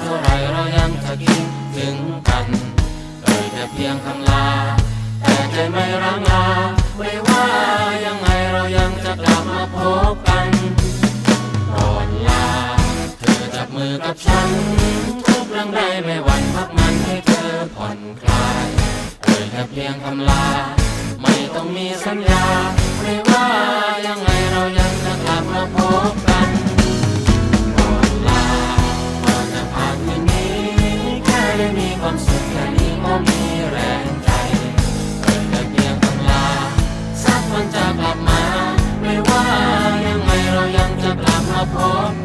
เท่าไรเรายังจะคิดถึงกันเอ่ยแต่เพียงคำลา แต่ใจไม่ร่างลาไม่ว่ายังไงเรายังจะกลับมาพบกันก่อนลา เธอจับมือกับฉัน ทุกเรื่องได้ไม่หวั่นพักมันให้เธอผ่อนคลายเอ่ยแต่เพียงคำลา ไม่ต้องมีสัญญาไม่ว่า ได้มีความสุขแค่นี้ก็มีแรงใจเกิดต่เพียงกำลาสักวันจะกลับมา ไม่ว่ายังไงเรายังจะกลับมาพบ